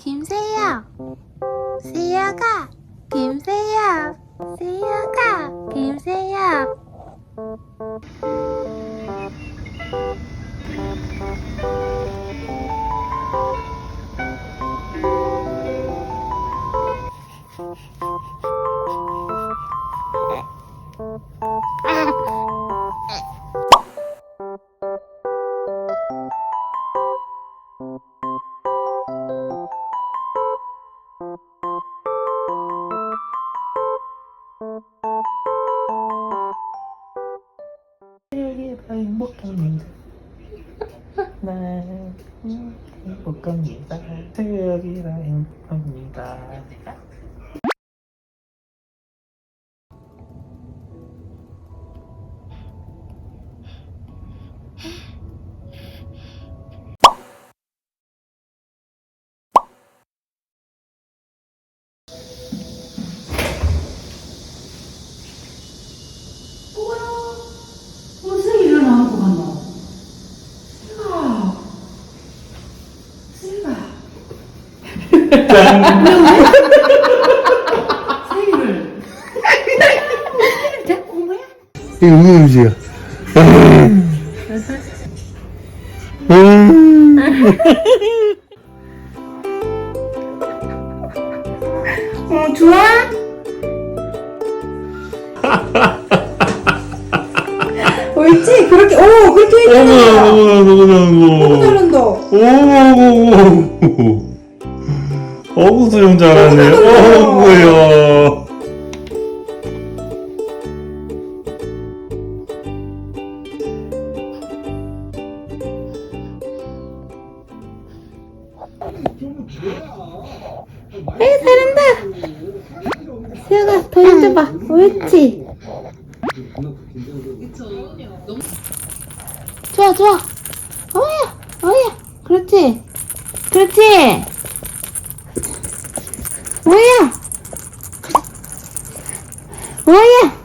김세혁 세혁아 김세혁 세혁아 김세혁 세계가 행복합니다. 생일을. 거야? 이거 무슨 음식이야? 어, 좋아? 옳지? 그렇게, 오, 그렇게 해주세요. 너무 어머나 잘한다. 어머머머 어구 수영 잘하네 너무 어구야 에이 잘한다. 세혁아 더 힘줘봐. 옳지. 좋아 좋아 어야 어야 그렇지 그렇지 어야? 어야?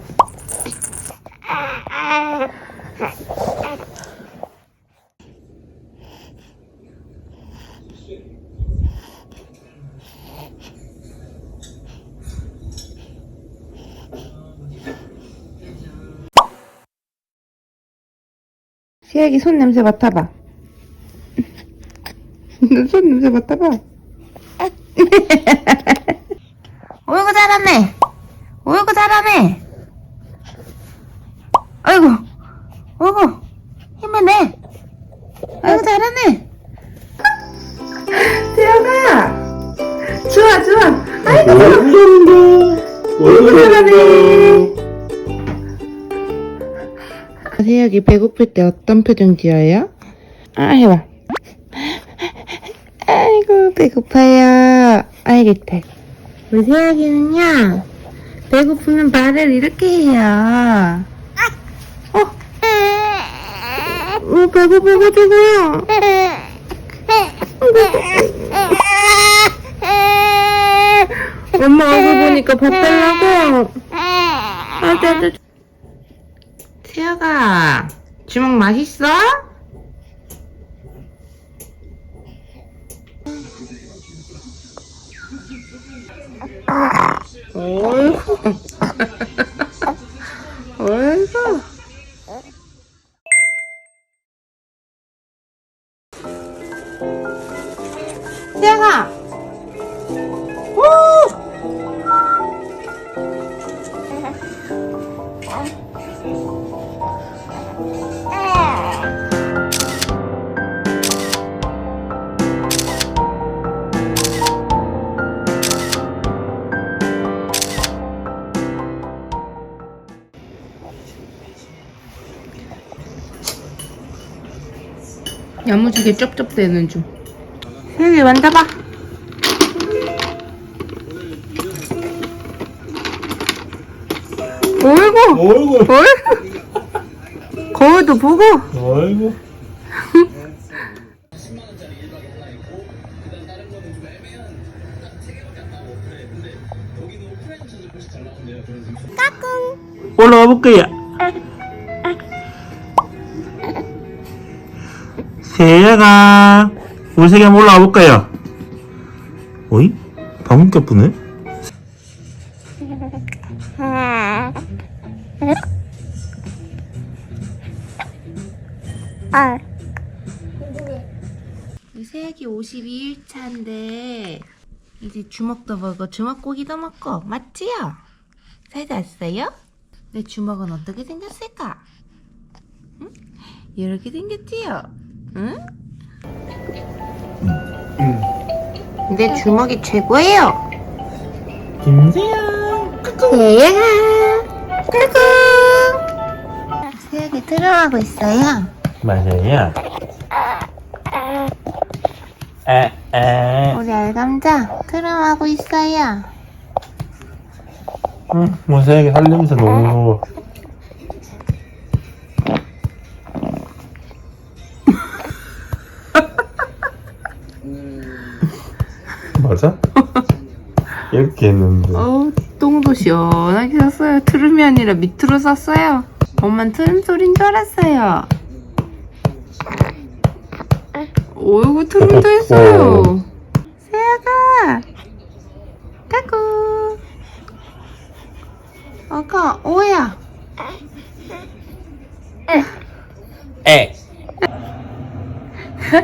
세혁이 손 냄새 맡아봐. 손 냄새 맡아봐 어이구 잘하네. 어이구 잘하네. 아이고 어이구 힘을 내 아이고 잘하네. 세혁아! 좋아 좋아. 아이고 어구 잘하네. 세혁이 배고플 때 어떤 표정 지어요? 아 해봐 배고파요. 알겠대 우리 세혁이는요 배고프면 말을 이렇게 해요. 어? 어 배고파가지고요. 엄마 얼굴 보니까 밥 달라고. 아자 아자 세혁아, 주먹 맛있어? 어 야무지게 쩝쩝대는 중. 세혁이 만져봐. 어이구, 어이구 어이구. 거울도 보고. 어이구 올라가 볼게요 세야가 우리 세계 한번 올라가 볼까요? 어이? 방금 껴쁘네? 새학이 52일차인데 이제 주먹도 먹어 주먹고기도 먹고 맞지요? 잘 잤어요? 내 주먹은 어떻게 생겼을까? 응? 이렇게 생겼지요? 응? 내 주먹이 최고예요. 김세영 세영아 까꿍 새학이 트름하고 있어요. 맞아요. 에 에. 우리 알감자 트름하고 있어요. 응, 뭐 세영이 살림새 너무 이렇게 했는데. 어우 똥도 시원하게 쌌어요. 트름이 아니라 밑으로 쌌어요. 엄만 트름 소린 줄 알았어요. 어이구 트름도 했어요. 세아가 까꿍. 아까 오야. 에.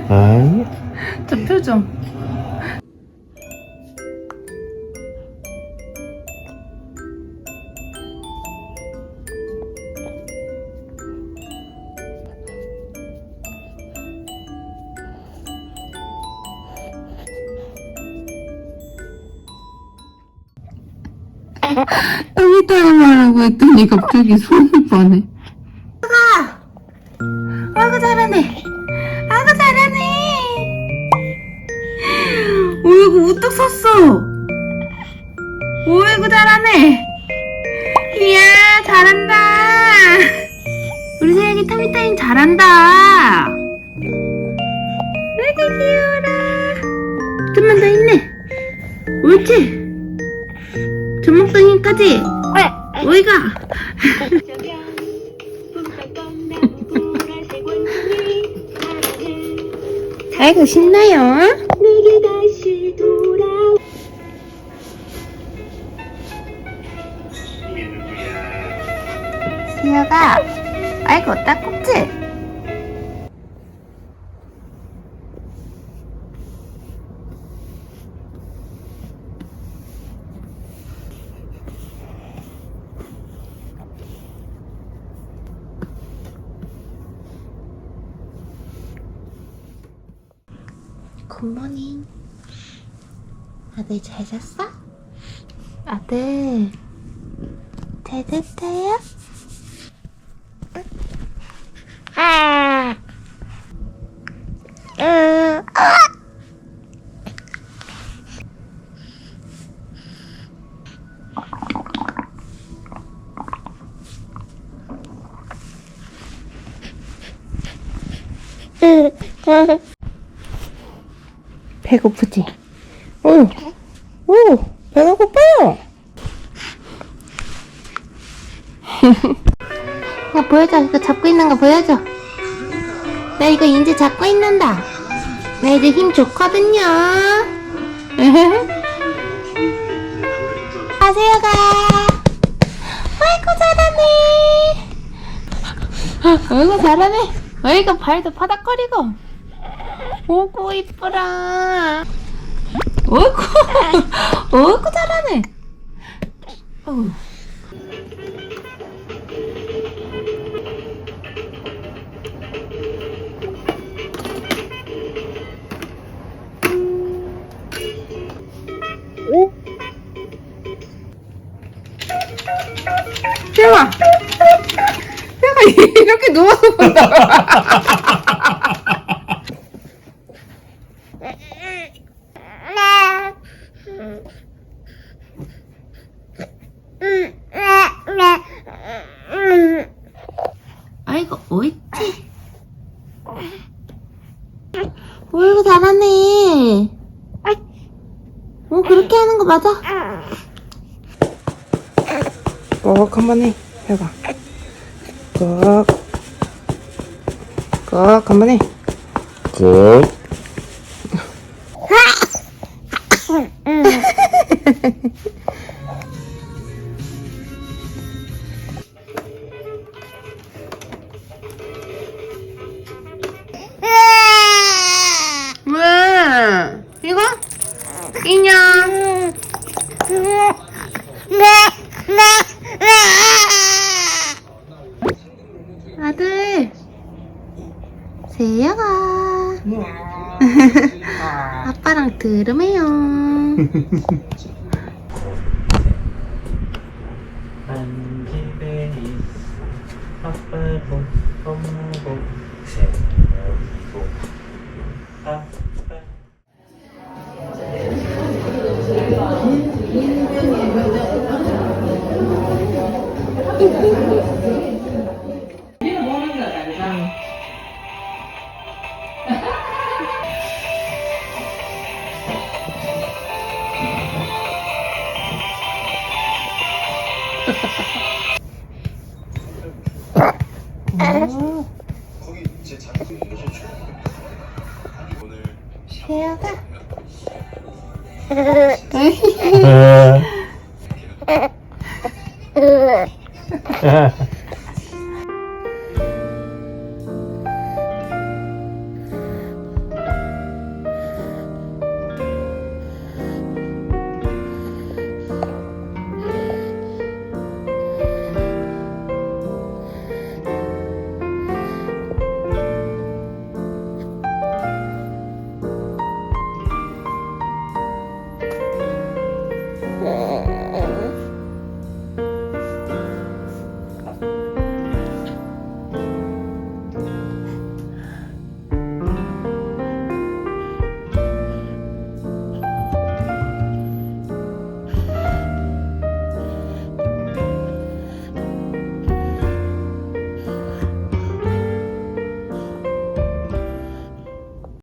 아이 저 표정 따라 말하고 했더니 갑자기 손을 빠네. 아이고 잘하네. 아이고 잘하네. 어이구 우뚝 섰어. 어이구 잘하네. 이야 잘한다. 우리 세영이 타미타임 잘한다. 아이고 귀여워라. 좀만 더 힘내 옳지. 전목등이까지 어이가. 아이고 신나요? 시아가 아이고 딱꼭지 아들 잘 잤어? 아들 잘 잤어요? 아. 음. 배고프지? 오, 오, 배가 고파요. 야, 보여줘. 이거 잡고 있는 거 보여줘. 나 이거 이제 잡고 있는다. 나 이제 힘 좋거든요. 아세요 가. 아이고, 잘하네. 아이고, 잘하네. 아이고, 발도 파닥거리고. 오구, 이쁘라. 어이구, 어이구, 잘하네. 어우. 태영아! 태영아, 이렇게 누워서 본다. 아이고, 옳지? 어이구, 잘하네. 어, 그렇게 하는 거 맞아? 꼭 한번 해. 해봐. 꼭. 꼭 한번 해. 끝 아들. 세야가. 아빠랑 들으메요. 세야가.